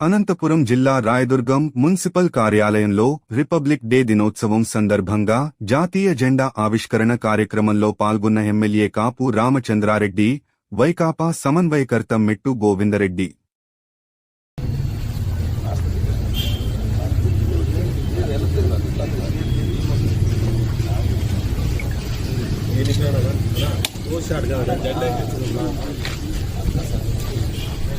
అనంతపురం జిల్లా రాయదుర్గం మున్సిపల్ కార్యాలయంలో Republic Day దినోత్సవం సందర్భంగా జాతీయ జెండా ఆవిష్కరణ కార్యక్రమంలో పాల్గొన్న ఎమ్మెల్యే కాపు రామచంద్రారెడ్డి వైకాపా సమన్వయకర్త మెట్టు గోవిందరెడ్డి.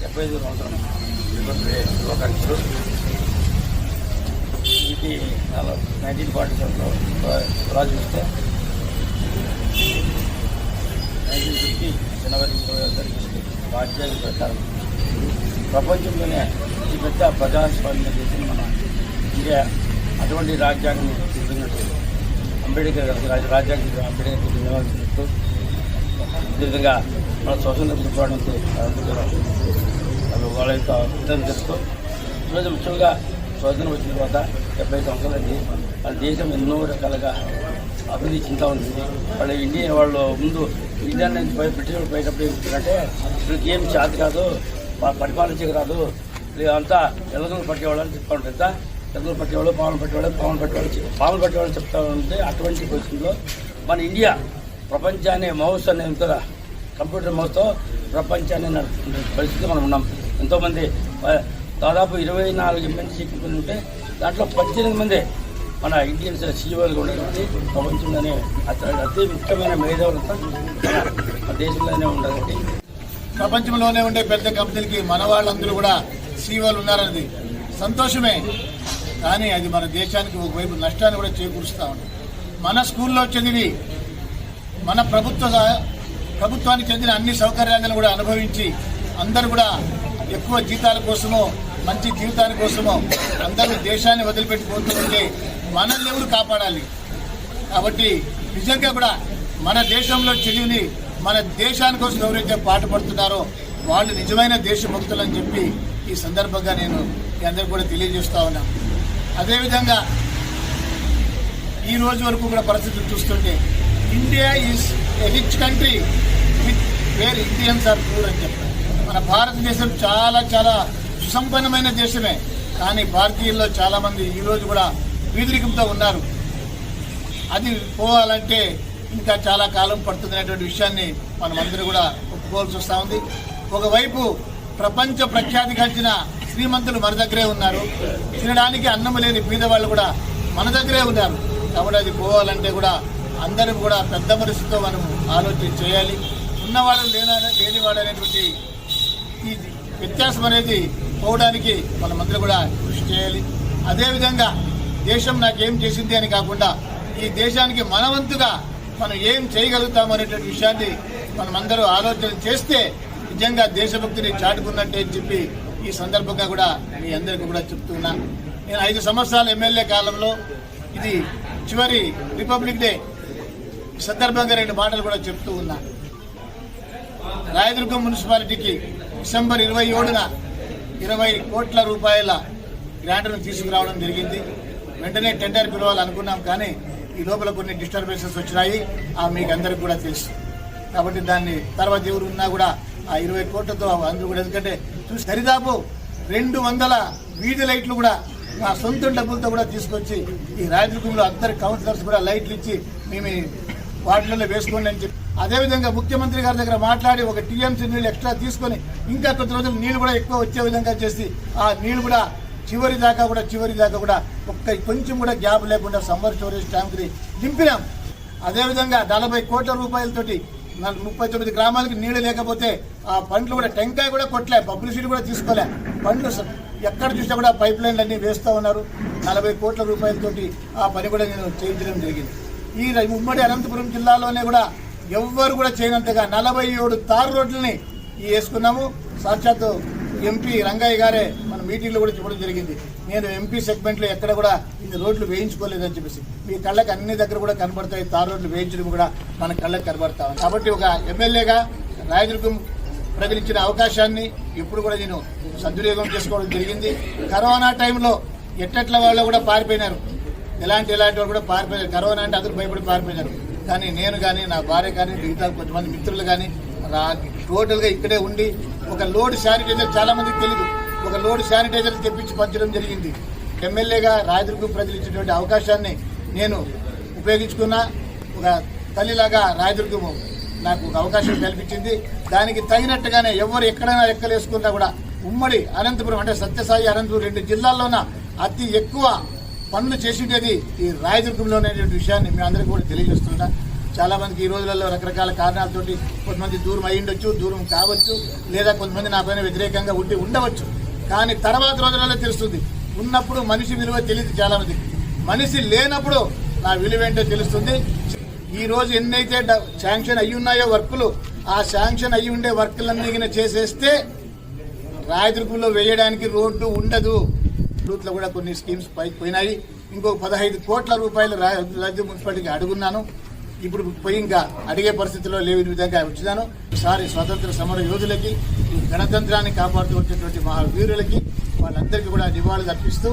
డెబ్బై ఐదు సంవత్సరం రిపబ్లిక్ ఇది నైన్టీన్ ఫార్టీ సెవెన్లో రాజు ఇస్తే నైన్టీన్ ఫిఫ్టీ జనవరి ఇరవై తారీఖు రాజ్యాంగ ప్రకారం ప్రపంచంలోనే అతిపెద్ద ప్రజాస్వామ్య దేశం మన ఇండియా. అటువంటి రాజ్యాంగం తీసుకున్నట్టు అంబేద్కర్ గారికి రాజ్యాంగ అంబేద్కర్ ధన్యవాదాలు చెప్తూ అదేవిధంగా మన స్వతంత్ర పోరాటానికి వాళ్ళ యొక్క కృతజ్ఞతలు చెప్తూ ఈరోజు ముఖ్యంగా స్వతంత్రం వచ్చిన తర్వాత డెబ్బై సంవత్సరాలకి మన దేశం ఎన్నో రకాలుగా అభివృద్ధి చెందుతూ ఉంటుంది వాళ్ళ ఇండియా వాళ్ళు ముందు ఇండియా నుంచి పోయి బ్రిటిష్ పోయేటప్పుడు ఏమిటంటే వీళ్ళకి ఏం చేత కాదు ప- పరిపాలించక రాదు అంతా ఎల్లదొంగలు పట్టేవాళ్ళని చెప్తా ఉంటుంది ఎంత పట్టేవాడు పట్టేవాళ్ళు పాములు పట్టేవాళ్ళు పాములు పట్టేవాళ్ళు చెప్- పాములు పట్టేవాళ్ళు చెప్తా ఉంటే అటువంటి పొజిషన్లో మన ఇండియా ప్రపంచాన్ని మౌస్ అనే కదా కంప్యూటర్ మౌస్తో ప్రపంచాన్ని నడుపుతున్న పరిస్థితి మనం ఉన్నాం. ఎంతోమంది దాదాపు ఇరవై నాలుగు మంది చిక్కుకుని ఉంటే దాంట్లో పద్దెనిమిది మంది మన ఇండియన్స్ సీఈఓలు ఉండేటువంటి ప్రపంచంలోనే అతి అతి ముఖ్యమైన మేధావులంతా మన మన దేశంలోనే ఉండాలండి ప్రపంచంలోనే ఉండే పెద్ద కంపెనీలకి మన వాళ్ళందరూ కూడా సీఓలు ఉన్నారనేది సంతోషమే. కానీ అది మన దేశానికి ఒకవైపు నష్టాన్ని కూడా చేకూరుస్తూ ఉంది. మన స్కూల్లో చదివి మన ప్రభుత్వ ప్రభుత్వానికి చెందిన అన్ని సౌకర్యాలను కూడా అనుభవించి అందరూ కూడా ఎక్కువ జీతాల కోసమో మంచి జీవితాల కోసమో అందరూ దేశాన్ని వదిలిపెట్టిపోతుంటే మనల్ని ఎవరు కాపాడాలి? కాబట్టి నిజంగా కూడా మన దేశంలో చదివిని మన దేశాని కోసం ఎవరైతే పాటుపడుతున్నారో వాళ్ళు నిజమైన దేశభక్తులు అని చెప్పి ఈ సందర్భంగా నేను మీ అందరికీ కూడా తెలియజేస్తా ఉన్నాను. అదేవిధంగా ఈ రోజు వరకు కూడా పరిస్థితులు చూస్తుంటే India is a rich country with where Indians are poor అని చెప్తారు మన భారతదేశం చాలా చాలా సుసంపన్నమైన దేశమే. కానీ భారతీయుల్లో చాలామంది ఈరోజు కూడా వీధరికంతో ఉన్నారు. అది పోవాలంటే ఇంకా చాలా కాలం పడుతుందనేటువంటి విషయాన్ని మనమందరూ కూడా ఒప్పుకోవాల్సి వస్తూ ఉంది. ఒకవైపు ప్రపంచ ప్రఖ్యాతి గడిచిన శ్రీమంతులు మన దగ్గరే ఉన్నారు. తినడానికి అన్నం లేని పేదవాళ్ళు కూడా మన దగ్గరే ఉన్నారు. కాబట్టి అది పోవాలంటే కూడా అందరం కూడా పెద్ద మనసుతో మనం ఆలోచన చేయాలి. ఉన్నవాడు లేనా లేనివాడు అనేటువంటి ఈ వ్యత్యాసం అనేది పోవడానికి మనమందరూ కూడా కృషి చేయాలి. అదేవిధంగా దేశం నాకేం చేసింది అని కాకుండా ఈ దేశానికి మనవంతుగా మనం ఏం చేయగలుగుతాం అనేటువంటి విషయాన్ని మనమందరూ ఆలోచన చేస్తే నిజంగా దేశభక్తిని చాటుకున్నట్టే అని చెప్పి ఈ సందర్భంగా కూడా మీ అందరికీ కూడా చెప్తున్నా. నేను ఐదు సంవత్సరాల ఎమ్మెల్యే కాలంలో ఇది చివరి రిపబ్లిక్ డే సందర్భంగా రెండు మాటలు కూడా చెప్తూ ఉన్నా. రాయదుర్గం మున్సిపాలిటీకి డిసెంబర్ ఇరవై ఏడున ఇరవై కోట్ల రూపాయల గ్రాంట్ను తీసుకురావడం జరిగింది. వెంటనే టెండర్ పిలవాలనుకున్నాం కానీ ఈ లోపల కొన్ని డిస్టర్బెన్సెస్ వచ్చినాయి. ఆ మీకు అందరికి కూడా తెలుసు. కాబట్టి దాన్ని తర్వాత ఎవరు ఉన్నా కూడా ఆ ఇరవై కోట్లతో అందరూ కూడా. ఎందుకంటే చూసి సరిదాపు రెండు వందల వీధి లైట్లు కూడా మా సొంత డబ్బులతో కూడా తీసుకొచ్చి ఈ రాయదుర్గంలో అందరి కౌన్సిలర్స్ కూడా లైట్లు ఇచ్చి మేము వాటిలలో వేసుకోండి అని చెప్పి. అదేవిధంగా ముఖ్యమంత్రి గారి దగ్గర మాట్లాడి ఒక టీఎంసీ నీళ్ళు ఎక్స్ట్రా తీసుకొని ఇంకా కొద్ది రోజులు నీళ్ళు కూడా ఎక్కువ వచ్చే విధంగా చేసి ఆ నీళ్ళు కూడా చివరి దాకా కూడా చివరి దాకా కూడా ఒక్క కొంచెం కూడా గ్యాప్ లేకుండా సమ్మర్ స్టోరేజ్ ట్యాంక్ని నింపినాం అదేవిధంగా నలభై కోట్ల రూపాయలతోటి ముప్పై తొమ్మిది గ్రామాలకి నీళ్ళు లేకపోతే ఆ పండ్లు కూడా టెంకాయ కూడా కొట్టలే పబ్లిసిటీ కూడా తీసుకోలే. పండ్లు ఎక్కడ చూసినా కూడా పైప్ లైన్లు అన్నీ వేస్తూ ఉన్నారు. నలభై కోట్ల రూపాయలతోటి ఆ పని కూడా నేను చేయించడం జరిగింది. ఈ ఉమ్మడి అనంతపురం జిల్లాలోనే కూడా ఎవ్వరు కూడా చేయనంతగా నలభై ఏడు తారు రోడ్లని ఈ వేసుకున్నాము. సాక్షాత్తు ఎంపీ రంగయ్య గారే మీటింగ్లో కూడా చెప్పడం జరిగింది. నేను ఎంపీ సెగ్మెంట్లో ఎక్కడ కూడా ఇది రోడ్లు వేయించుకోలేదని చెప్పేసి మీ కళ్ళకి అన్ని దగ్గర కూడా కనబడతాయి తార్ రోడ్లు వేయించడం కూడా మన కళ్ళకి కనబడతా కాబట్టి ఒక ఎమ్మెల్యేగా రాయదుర్గం ప్రకటించిన అవకాశాన్ని ఇప్పుడు కూడా నేను సద్వినియోగం చేసుకోవడం జరిగింది. కరోనా టైంలో ఎట్టట్ల వాళ్ళు కూడా పారిపోయినారు. ఎలాంటి ఎలాంటి వాళ్ళు కూడా పారిపోయారు కరోనా అంటే అందరూ భయపడి పారిపోయినారు. కానీ నేను కానీ నా భార్య కానీ మిగతా కొంతమంది మిత్రులు కానీ టోటల్గా ఇక్కడే ఉండి ఒక లోడ్ శానిటైజర్ చాలా చాలామందికి తెలియదు ఒక లోడ్ శానిటైజర్ తెప్పించి పంచడం జరిగింది. ఎమ్మెల్యేగా రాయదుర్గం ప్రజలు ఇచ్చినటువంటి అవకాశాన్ని నేను ఉపయోగించుకున్నా. ఒక తల్లిలాగా రాయదుర్గము నాకు ఒక అవకాశం కల్పించింది. దానికి తగినట్టుగానే ఎవరు ఎక్కడైనా లెక్కలేసుకున్నా కూడా ఉమ్మడి అనంతపురం అంటే సత్యసాయి అనంతపురం రెండు జిల్లాల్లోన అతి ఎక్కువ పనులు చేసేది ఈ రాయదుర్గంలోనే విషయాన్ని మీ అందరికీ కూడా తెలియజేస్తున్నా. చాలామందికి ఈ రోజులలో రకరకాల కారణాలతోటి కొంతమంది దూరం అయ్యిండొచ్చు దూరం కావచ్చు లేదా కొంతమంది నా పైన వ్యతిరేకంగా ఉండి ఉండవచ్చు. కానీ తర్వాత రోజులలో తెలుస్తుంది. ఉన్నప్పుడు మనిషి విలువ తెలియదు చాలా మందికి. మనిషి లేనప్పుడు నా విలువ ఏంటో తెలుస్తుంది. ఈ రోజు ఎన్నైతే డ- శాంక్షన్ అయ్యి ఉన్నాయో వర్కులు ఆ శాంక్షన్ అయ్యి ఉండే వర్కులన్నీ చేసేస్తే రాయదుర్గంలో వేయడానికి రోడ్డు ఉండదు. రూట్లో కూడా కొన్ని స్కీమ్స్ పైకి పోయినాయి. ఇంకో పదహైదు కోట్ల రూపాయలు రా- రాజ్య మున్సిపాలిటీకి అడుగున్నాను. ఇప్పుడు పోయి ఇంకా అడిగే పరిస్థితిలో లేని విధంగా. వచ్చినాను ఈసారి స్వాతంత్ర సమర యోధులకి ఈ గణతంత్రాన్ని కాపాడుతూ వచ్చేటువంటి మహావీరులకి వాళ్ళందరికీ కూడా నివాళులు అర్పిస్తూ